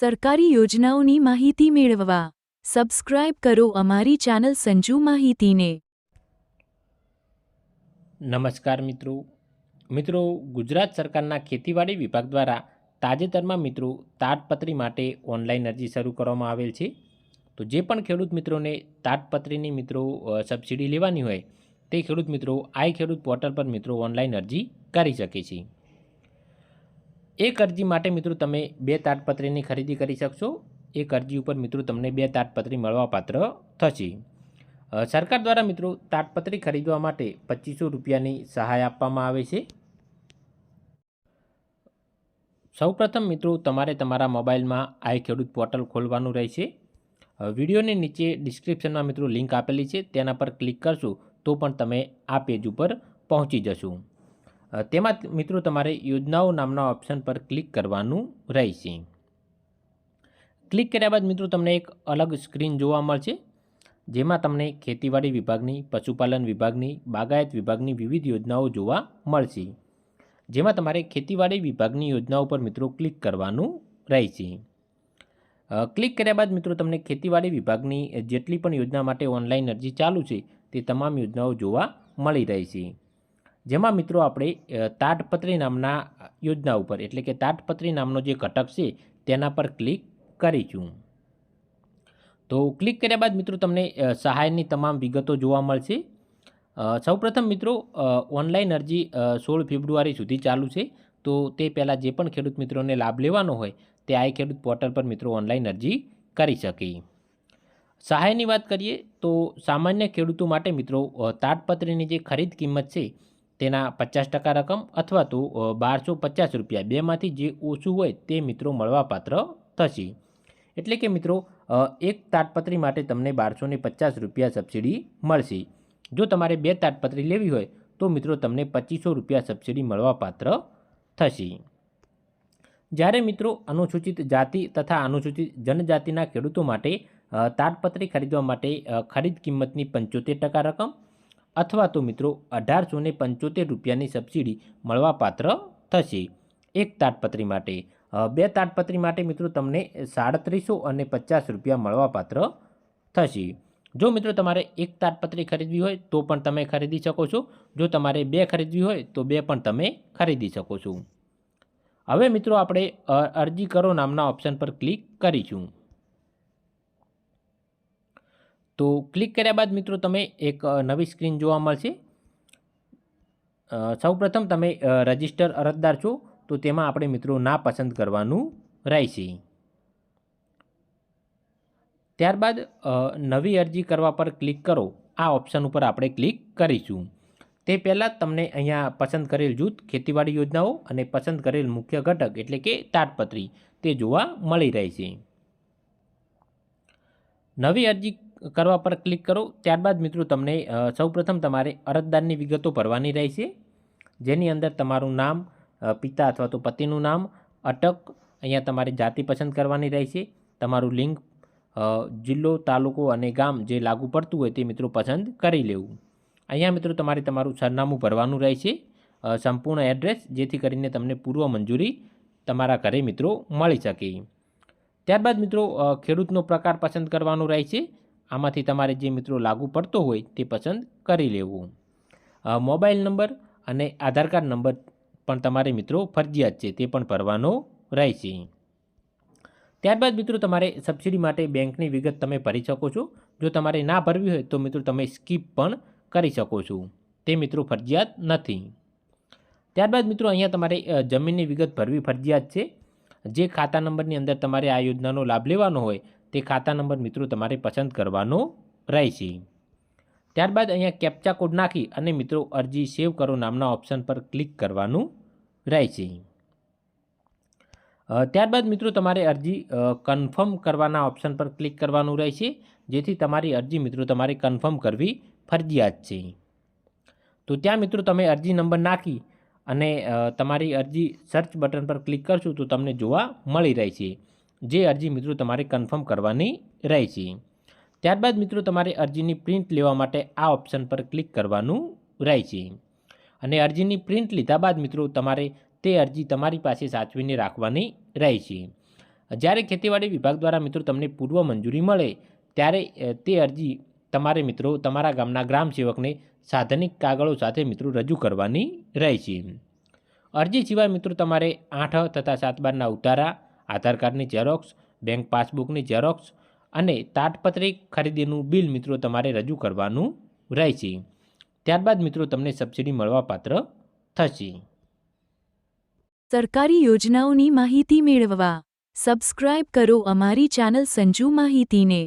સરકારી યોજનાઓની માહિતી મેળવવા. સબસ્ક્રાઇબ કરો અમારી ચેનલ સંજુ માહિતીને. નમસ્કાર મિત્રો. મિત્રો, ગુજરાત સરકારના ખેતીવાડી વિભાગ દ્વારા તાજેતરમાં મિત્રો તાટપત્રી માટે ઓનલાઈન અરજી શરૂ કરવામાં આવેલ છે. તો જે પણ ખેડૂત મિત્રોને તાટપત્રીની મિત્રો સબસિડી લેવાની હોય, તે ખેડૂત મિત્રો, આઈ ખેડૂત પોર્ટલ પર મિત્રો ઓનલાઈન અરજી કરી શકે છે. એક અરજી માટે મિત્રો તમે બે તાટપત્રીની ખરીદી કરી શકશો. એક અરજી ઉપર મિત્રો તમને બે તાટપત્રી મળવાપાત્ર થશે. સરકાર દ્વારા મિત્રો તાટપત્રી ખરીદવા માટે પચીસો રૂપિયાની સહાય આપવામાં આવે છે. સૌપ્રથમ મિત્રો તમારે તમારા મોબાઈલમાં આઈ ખેડૂત પોર્ટલ ખોલવાનું રહેશે. વિડીયોની નીચે ડિસ્ક્રિપ્શનમાં મિત્રો લિંક આપેલી છે. તેના પર ક્લિક કરશો તો પણ તમે આ પેજ ઉપર પહોંચી જશો. તેમાં મિત્રો તમારે યોજનાઓ નામના ઓપ્શન પર ક્લિક કરવાનું રહેશે. ક્લિક કર્યા બાદ મિત્રો તમને એક અલગ સ્ક્રીન જોવા મળશે, જેમાં તમને ખેતીવાડી વિભાગની, પશુપાલન વિભાગની, બાગાયત વિભાગની વિવિધ યોજનાઓ જોવા મળશે. જેમાં તમારે ખેતીવાડી વિભાગની યોજનાઓ પર મિત્રો ક્લિક કરવાનું રહેશે. ક્લિક કર્યા બાદ મિત્રો તમને ખેતીવાડી વિભાગની જેટલી પણ યોજના માટે ઓનલાઈન અરજી ચાલુ છે, તે તમામ યોજનાઓ જોવા મળી રહેશે. જેમાં મિત્રો આપણે તાટપત્રી નામના યોજના ઉપર, એટલે કે તાટપત્રી નામનો જે ઘટક છે, તેના પર ક્લિક કરીશું. તો ક્લિક કર્યા બાદ મિત્રો તમને સહાયની તમામ વિગતો જોવા મળશે. સૌપ્રથમ મિત્રો ઓનલાઈન અરજી સોળ ફેબ્રુઆરી સુધી ચાલુ છે. તો તે પહેલાં જે પણ ખેડૂત મિત્રોને લાભ લેવાનો હોય, તે આ ખેડૂત પોર્ટલ પર મિત્રો ઓનલાઈન અરજી કરી શકે. સહાયની વાત કરીએ, તો સામાન્ય ખેડૂતો માટે મિત્રો તાટપત્રીની જે ખરીદ કિંમત છે તેના પચાસ ટકા રકમ અથવા તો બારસો પચાસ રૂપિયા બેમાંથી જે ઓછું હોય તે મિત્રો મળવાપાત્ર થશે. એટલે કે મિત્રો એક તાટપત્રી માટે તમને બારસો પચાસ રૂપિયા સબસિડી મળશે. જો તમારે બે તાટપત્રી લેવી હોય, તો મિત્રો તમને પચીસો રૂપિયા સબસિડી મળવાપાત્ર થશે. જ્યારે મિત્રો અનુસૂચિત જાતિ તથા અનુસૂચિત જનજાતિના ખેડૂતો માટે તાટપત્રી ખરીદવા માટે ખરીદ કિંમતની પંચોતેર ટકા રકમ અથવા તો મિત્રો અઢારસો ને પંચોતેર રૂપિયાની સબસિડી મળવાપાત્ર થશે. એક તાટપત્રી માટે બે તાટપત્રી માટે મિત્રો તમને સાડત્રીસો અને પચાસ રૂપિયા મળવાપાત્ર થશે. જો મિત્રો તમારે એક તાટપત્રી ખરીદવી હોય તો પણ તમે ખરીદી શકો છો. જો તમારે બે ખરીદવી હોય તો બે પણ તમે ખરીદી શકો છો. હવે મિત્રો આપણે અરજી કરો નામના ઓપ્શન પર ક્લિક કરીશું. તો ક્લિક કર્યા બાદ મિત્રો તમે એક નવી સ્ક્રીન જોવા મળશે. સૌપ્રથમ તમે રજિસ્ટર રજિસ્ટર અરજદાર છો, તો તેમાં આપણે મિત્રો ના પસંદ કરવાનું રહેશે. ત્યારબાદ નવી અરજી કરવા પર ક્લિક કરો. આ ઓપ્શન ઉપર આપણે ક્લિક કરીશું. તે પહેલાં તમને અહીંયા પસંદ કરેલ જૂથ, ખેતીવાડી યોજનાઓ અને પસંદ કરેલ મુખ્ય ઘટક એટલે કે તાટપત્રી તે જોવા મળી રહેશે. નવી અરજી કરવા પર ક્લિક કરો. ત્યારબાદ મિત્રો તમને સૌપ્રથમ તમારે અરજદારની વિગતો ભરવાની રહેશે. જેની અંદર તમારું નામ પિતા અથવા તો પતિનું નામ, અટક અહીંયા તમારે જાતિ પસંદ કરવાની રહેશે. તમારું લિંક જિલ્લો, તાલુકો અને ગામ જે લાગુ પડતું હોય તે મિત્રો પસંદ કરી લેવું. અહીંયા મિત્રો તમારે તમારું સરનામું ભરવાનું રહેશે. સંપૂર્ણ એડ્રેસ જેથી કરીને તમને પૂર્વ મંજૂરી તમારા ઘરે મિત્રો મળી શકે. ત્યારબાદ મિત્રો ખેડૂતનો પ્રકાર પસંદ કરવાનો રહેશે. આમાંથી તમારે જે મિત્રો લાગુ પડતો હોય તે પસંદ કરી લેવું. મોબાઈલ નંબર અને આધાર કાર્ડ નંબર પણ તમારે મિત્રો ફરજિયાત છે, તે પણ ભરવાનો રહેશે. ત્યારબાદ મિત્રો તમારે સબસિડી માટે બેંકની વિગત તમે ભરી શકો છો. જો તમારે ના ભરવી હોય તો મિત્રો તમે સ્કીપ પણ કરી શકો છો. તે મિત્રો ફરજિયાત નથી. ત્યારબાદ મિત્રો અહીંયા તમારે જમીનની વિગત ભરવી ફરજિયાત છે. જે ખાતા નંબરની અંદર તમારે આ યોજનાનો લાભ લેવાનો હોય તે ખાતા નંબર મિત્રો તમારે પસંદ કરવાનો રહેશે. ત્યારબાદ અહીંયા કેપ્ચા કોડ નાખી અને મિત્રો અરજી સેવ કરો નામના ઓપ્શન પર ક્લિક કરવાનું રહેશે. ત્યારબાદ મિત્રો તમારે અરજી કન્ફર્મ કરવાના ઓપ્શન પર ક્લિક કરવાનું રહેશે, જેથી તમારી અરજી મિત્રો તમારે કન્ફર્મ કરવી ફરજિયાત છે. તો ત્યાં મિત્રો તમે અરજી નંબર નાખી અને તમારી અરજી સર્ચ બટન પર ક્લિક કરશો તો તમને જોવા મળી રહેશે. જે અરજી મિત્રો તમારે કન્ફર્મ કરવાની રહેશે ત્યારબાદ મિત્રો તમારે અરજીની પ્રિન્ટ લેવા માટે આ ઓપ્શન પર ક્લિક કરવાનું રહેશે અને અરજીની પ્રિન્ટ લીધા બાદ મિત્રો તમારે તે અરજી તમારી પાસે સાચવીને રાખવાની રહેશે જ્યારે ખેતીવાડી વિભાગ દ્વારા મિત્રો તમને પૂર્વ મંજૂરી મળે, ત્યારે તે અરજી તમારે મિત્રો તમારા ગામના ગ્રામ સેવકને સાધનિક કાગળો સાથે મિત્રો રજૂ કરવાની રહેશે અરજી સિવાય મિત્રો તમારે આઠ તથા સાત બારના ઉતારા આધાર કાર્ડની ઝેરોક્સ, બેંક પાસબુકની ઝેરોક્સ અને તાટપત્રિક ખરીદીનું બિલ મિત્રો તમારે રજૂ કરવાનું રહેશે. ત્યારબાદ મિત્રો તમને સબસિડી મળવાપાત્ર થશે. સરકારી યોજનાઓની માહિતી મેળવવા સબસ્ક્રાઇબ કરો અમારી ચેનલ સંજુ માહિતીને.